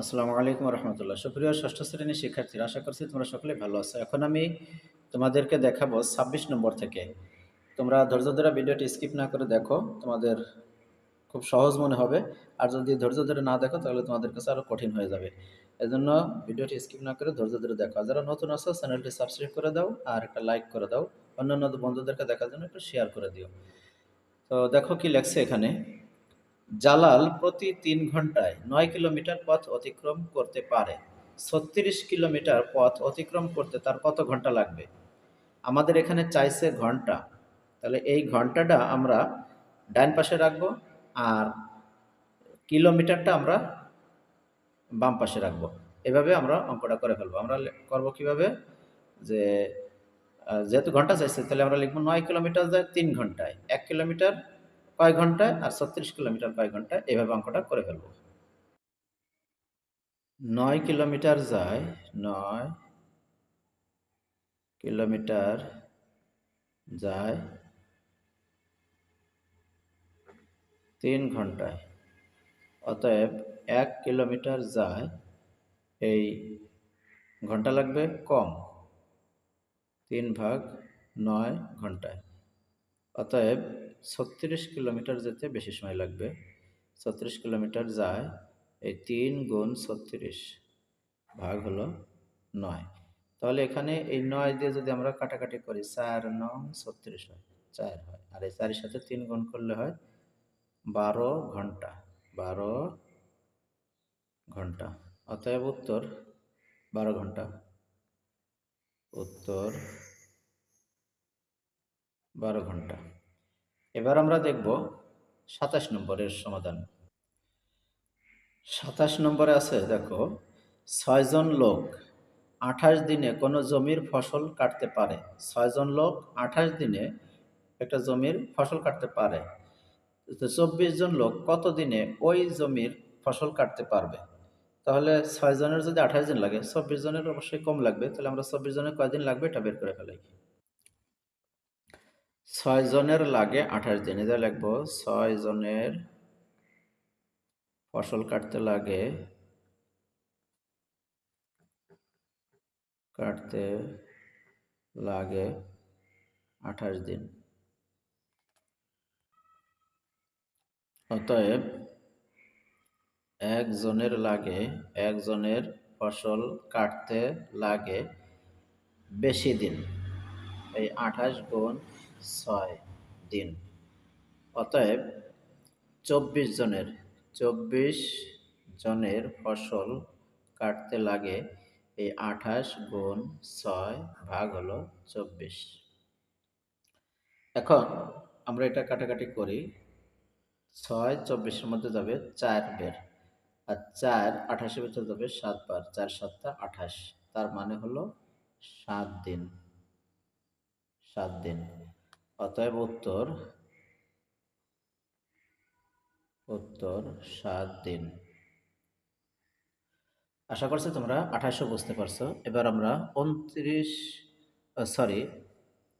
আসসালামু আলাইকুম রহমতুল্লাহ সুপ্রিয় ষষ্ঠ শ্রেণির শিক্ষার্থীরা, আশা করছি তোমরা সকলে ভালো আছো। এখন আমি তোমাদেরকে দেখাবো ছাব্বিশ নম্বর থেকে। তোমরা ধৈর্য ধরে ভিডিওটি স্কিপ না করে দেখো, তোমাদের খুব সহজ মনে হবে। আর যদি ধৈর্য ধরে না দেখো, তাহলে তোমাদের কাছে আরও কঠিন হয়ে যাবে। এজন্য ভিডিওটি স্কিপ না করে ধৈর্য ধরে দেখো। যারা নতুন আছো, চ্যানেলটি সাবস্ক্রাইব করে দাও আর একটা লাইক করে দাও। অন্যান্য বন্ধুদেরকে দেখার জন্য একটু শেয়ার করে দিও। তো দেখো কি লেখছে এখানে। জালাল প্রতি তিন ঘন্টায় নয় কিলোমিটার পথ অতিক্রম করতে পারে। ছত্রিশ কিলোমিটার পথ অতিক্রম করতে তার কত ঘণ্টা লাগবে? আমাদের এখানে চাইছে ঘণ্টা তাহলে এই ঘন্টাটা আমরা ডান পাশে রাখব আর কিলোমিটারটা আমরা বাম পাশে রাখব। এভাবে আমরা অঙ্কটা করে ফেলব। আমরা করব কীভাবে? যে যেহেতু ঘণ্টা চাইছে, তাহলে আমরা লিখব নয় কিলোমিটার যায় তিন ঘন্টায় এক কিলোমিটার কয় ঘন্টায় আর ছত্রিশ কিলোমিটার কয় ঘন্টায়? এভাবে অঙ্কটা করে ফেলব। নয় কিলোমিটার যায়, নয় কিলোমিটার যায় তিন ঘন্টায়। অতএব এক কিলোমিটার যায়, এই ঘণ্টা লাগবে কম। তিন ভাগ নয় ঘন্টায়। অতএব ছত্রিশ কিলোমিটার যেতে বেশি সময় লাগবে। ছত্রিশ কিলোমিটার যায়, এই তিন গুণ ছত্রিশ ভাগ হলো নয়। তাহলে এখানে এই নয় দিয়ে যদি আমরা কাটাকাটি করি, চার নং ছত্রিশ হয়, চার হয়। আর এই চারের সাথে তিন গুণ করলে হয় বারো ঘণ্টা বারো ঘণ্টা। অতএব উত্তর বারো ঘণ্টা। উত্তর বারো ঘণ্টা। এবার আমরা দেখব সাতাশ নম্বরের সমাধান। সাতাশ নম্বরে আছে, দেখো ছয়জন লোক আঠাশ দিনে কোনো জমির ফসল কাটতে পারে। ছয়জন লোক আঠাশ দিনে একটা জমির ফসল কাটতে পারে। তো চব্বিশ জন লোক কত দিনে ওই জমির ফসল কাটতে পারবে? তাহলে ছয় জনের যদি আঠাশ দিন লাগে, চব্বিশ জনের অবশ্যই কম লাগবে। তাহলে আমরা চব্বিশ জনের কয়দিন লাগবে? এটা বের করে ফেলাই। ছয় জনের লাগে আঠাশ দিন এটা লিখব। ছয় জনের ফসল কাটতে লাগে কাটতে লাগে আঠাশ দিন। অতএব একজনের লাগে একজনের ফসল কাটতে লাগে বেশি দিন। এই আঠাশ গুণ ছয় দিন। অতএব চব্বিশ জনের চব্বিশ জনের ফসল কাটতে লাগে, এই আঠাশ গুণ ছয় ভাগ হলো চব্বিশ। এখন আমরা এটা কাটাকাটি করি। ছয় চব্বিশের মধ্যে যাবে চার বের। আর চার আঠাশের ভিতরে যাবে সাতবার চার সাতটা আঠাশ। তার মানে হলো সাত দিন। সাত দিন। অতএব উত্তর উত্তর সাত দিন। আশা করছি তোমরা আঠাশও বুঝতে পারছ। এবার আমরা উনত্রিশ সরি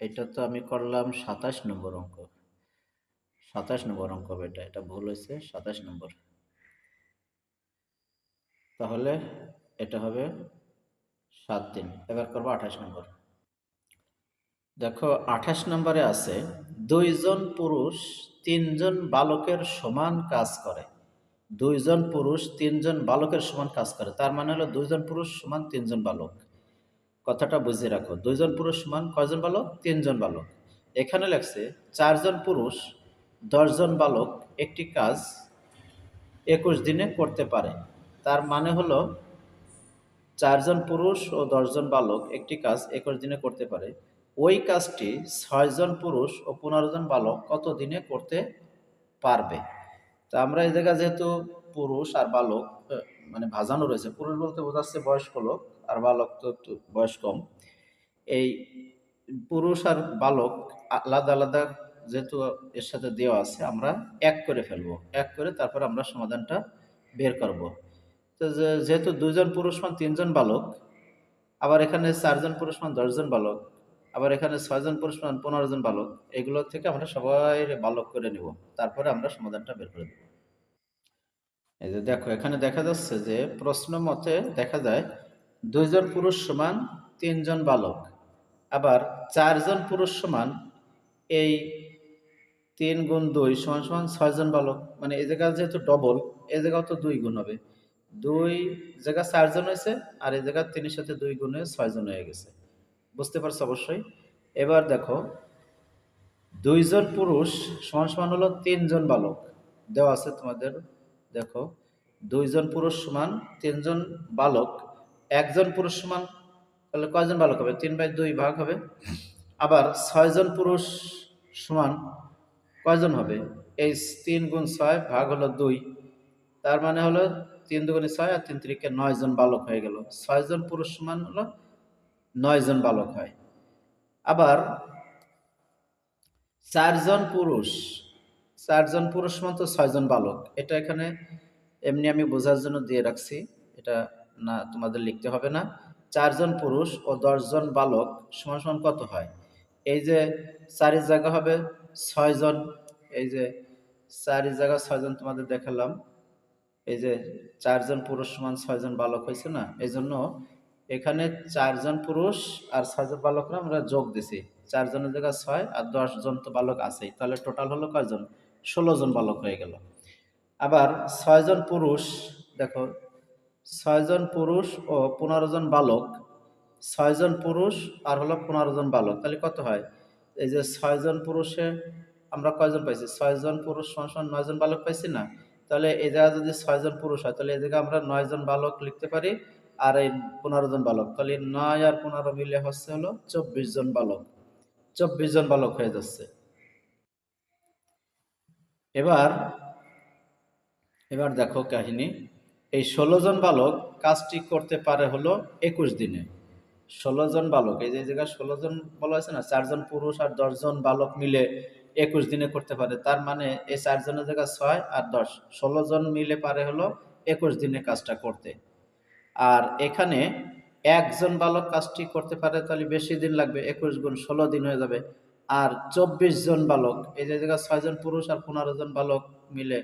এটা তো আমি করলাম সাতাশ নম্বর অঙ্ক। সাতাশ নম্বর অঙ্ক এটা এটা ভুল হয়েছে, সাতাশ নম্বর। তাহলে এটা হবে সাত দিন। এবার করব আঠাশ নম্বর। দেখো, আঠাশ নম্বরে আছে, দুইজন পুরুষ, তিনজন বালকের সমান কাজ করে। দুইজন পুরুষ, তিনজন বালকের সমান কাজ করে। তার মানে হলো দুইজন পুরুষ সমান তিনজন বালক। কথাটা বুঝে রাখো, দুইজন পুরুষ সমান কয়জন বালক? তিনজন বালক। এখানে লেখছে, চারজন পুরুষ, দশজন বালক একটি কাজ একুশ দিনে করতে পারে। তার মানে হলো, চারজন পুরুষ ও দশজন বালক একটি কাজ একুশ দিনে করতে পারে। ওই কাজটি ছয়জন পুরুষ ও পনেরো জন বালক কত দিনে করতে পারবে? তো আমরা এই জায়গায় যেহেতু পুরুষ আর বালক মানে ভাজানো রয়েছে, পুরুষ বলতে বোঝাচ্ছে বয়স্ক লোক আর বালক তো একটু বয়স কম। এই পুরুষ আর বালক আলাদা আলাদা যেহেতু এর সাথে দেওয়া আছে, আমরা এক করে ফেলব। এক করে তারপর আমরা সমাধানটা বের করব। তো যেহেতু দুজন পুরুষ মান তিনজন বালক, আবার এখানে চারজন পুরুষ মান দশজন বালক আবার এখানে ছয়জন পুরুষ পনেরো জন বালক, এগুলো থেকে আমরা সবাই বালক করে নিব। তারপরে আমরা সমাধানটা বের করে দেব। এই যে দেখো, এখানে দেখা যাচ্ছে যে প্রশ্ন মতে দেখা যায় দুইজন পুরুষ সমান তিনজন বালক। আবার চারজন পুরুষ সমান এই তিন গুণ দুই সমান সমান ছয়জন বালক। মানে এই জায়গা যেহেতু ডবল এ জায়গাও তো দুই গুণ হবে। দুই জায়গা চারজন হয়েছে, আর এই জায়গা তিনের সাথে দুই গুণে ছয়জন হয়ে গেছে। বুঝতে পারছ অবশ্যই। এবার দেখো, দুইজন পুরুষ সমান সমান হলো তিনজন বালক। দেওয়া আছে তোমাদের, দেখো, দুইজন পুরুষ সমান তিনজন বালক, একজন পুরুষ সমান, তাহলে কয়জন বালক হবে? তিন বাই দুই ভাগ হবে। আবার ছয়জন পুরুষ সমান কয়জন হবে? এই তিন গুণ ছয় ভাগ হলো দুই। তার মানে হলো তিন দুগুণে ছয় আর তিন তিরিকে নয় জন বালক হয়ে গেল। ছয়জন পুরুষ সমান হলো নয় জন বালক হয়। আবার চারজন পুরুষ চারজন পুরুষ সমান তো ছয়জন বালক। এটা এখানে এমনি আমি বোঝার জন্য দিয়ে রাখছি। এটা না তোমাদের লিখতে হবে না। চারজন পুরুষ ও দশজন বালক সমান সমান কত হয়? এই যে চারি জায়গা হবে ছয়জন। এই যে চারি জায়গা ছয়জন তোমাদের দেখালাম। এই যে চারজন পুরুষ সমান ছয়জন বালক হয়েছে না? এই জন্য এখানে চারজন পুরুষ আর ছয়জন বালকরা আমরা যোগ দিছি। চারজনের জায়গায় ছয় আর দশজন তো বালক আছেই। তাহলে টোটাল হলো কয়জন? ষোলো জন বালক হয়ে গেল। আবার ছয়জন পুরুষ, দেখো, ছয়জন পুরুষ ও পনেরো জন বালক। ছয়জন পুরুষ আর হলো পনেরো জন বালক। তাহলে কত হয়? এই যে ছয়জন পুরুষে আমরা কয়জন পাইছি? ছয়জন পুরুষ সমান নয়জন বালক পাইছি না? তাহলে এই জায়গায় যদি ছয়জন পুরুষ হয়, তাহলে এই জায়গায় আমরা নয়জন বালক লিখতে পারি। আর এই পনেরো জন বালক। তাহলে নয় আর পনেরো মিলে হচ্ছে হলো চব্বিশ জন বালক। চব্বিশ জন বালক হয়ে যাচ্ছে। এবার এবার দেখো কাহিনী। এই ষোলো জন বালক কাজটি করতে পারে হলো একুশ দিনে। ষোলো জন বালক, এই যে জায়গায় ষোলো জন বলা হয়েছে না চারজন পুরুষ আর দশজন বালক মিলে একুশ দিনে করতে পারে। তার মানে এই চারজনের জায়গায় ছয় আর দশ। ষোলো জন মিলে পারে হলো একুশ দিনে কাজটা করতে। আর এখানে একজন বালক কাজটি করতে পারে, তাহলে বেশি দিন লাগবে, একুশ গুণ ষোলো দিন হয়ে যাবে। আর চব্বিশ জন বালক, এই যে জায়গায় ছয়জন পুরুষ আর পনেরো জন বালক মিলে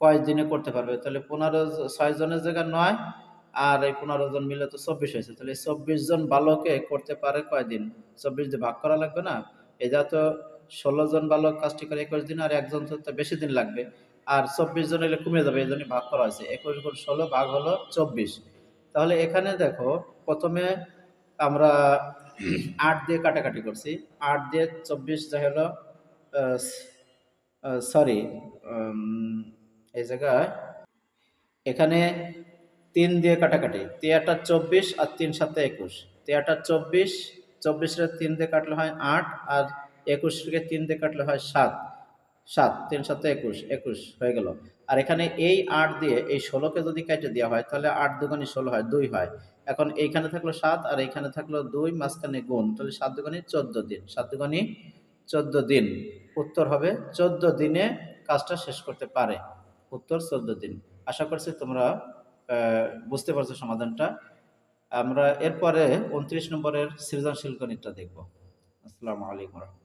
কয়েক দিনে করতে পারবে, তাহলে পনেরো ছয় জনের জায়গায় নয়, আর এই পনেরো জন মিলে তো চব্বিশ হয়েছে, তাহলে চব্বিশ জন বালকে করতে পারে কয়দিন চব্বিশ দিয়ে ভাগ করা লাগবে না? এটা তো ষোলো জন বালক কাজটি করে একুশ দিন, আর একজন তো বেশি দিন লাগবে, আর চব্বিশ জন এলে কমে যাবে, এই জন্য ভাগ করা হয়েছে, একুশ গুণ ষোলো ভাগ হলো চব্বিশ। তাহলে এখানে দেখো প্রথমে আমরা আট দিয়ে কাটাকাটি করছি। আট দিয়ে চব্বিশ যা হলো সরি এই জায়গায় এখানে তিন দিয়ে কাটাকাটি। তিয়াটা চব্বিশ আর তিন সাথে একুশ। তিয়াটা চব্বিশ, চব্বিশের তিন দিয়ে কাটলে হয় আট আর একুশ থেকে তিন দিয়ে কাটলে হয় সাত। সাত, তিন সাথে একুশ একুশ হয়ে গেল। আর এখানে এই আট দিয়ে এই ষোলোকে যদি কেটে দেওয়া হয়, তাহলে আট দুগানি ষোলো হয়, দুই হয়। এখন এইখানে থাকল সাত, আর এইখানে থাকল দুই, মাঝখানে গুণ। তাহলে সাত দুগানি চোদ্দ দিন, সাত দুগানি চোদ্দ দিন। উত্তর হবে চোদ্দ দিনে কাজটা শেষ করতে পারে। উত্তর চোদ্দ দিন। আশা করছি তোমরা বুঝতে পারছ সমাধানটা। আমরা এরপরে উনত্রিশ নম্বরের সৃজনশীল গণিতটা দেখব। আসসালামু আলাইকুম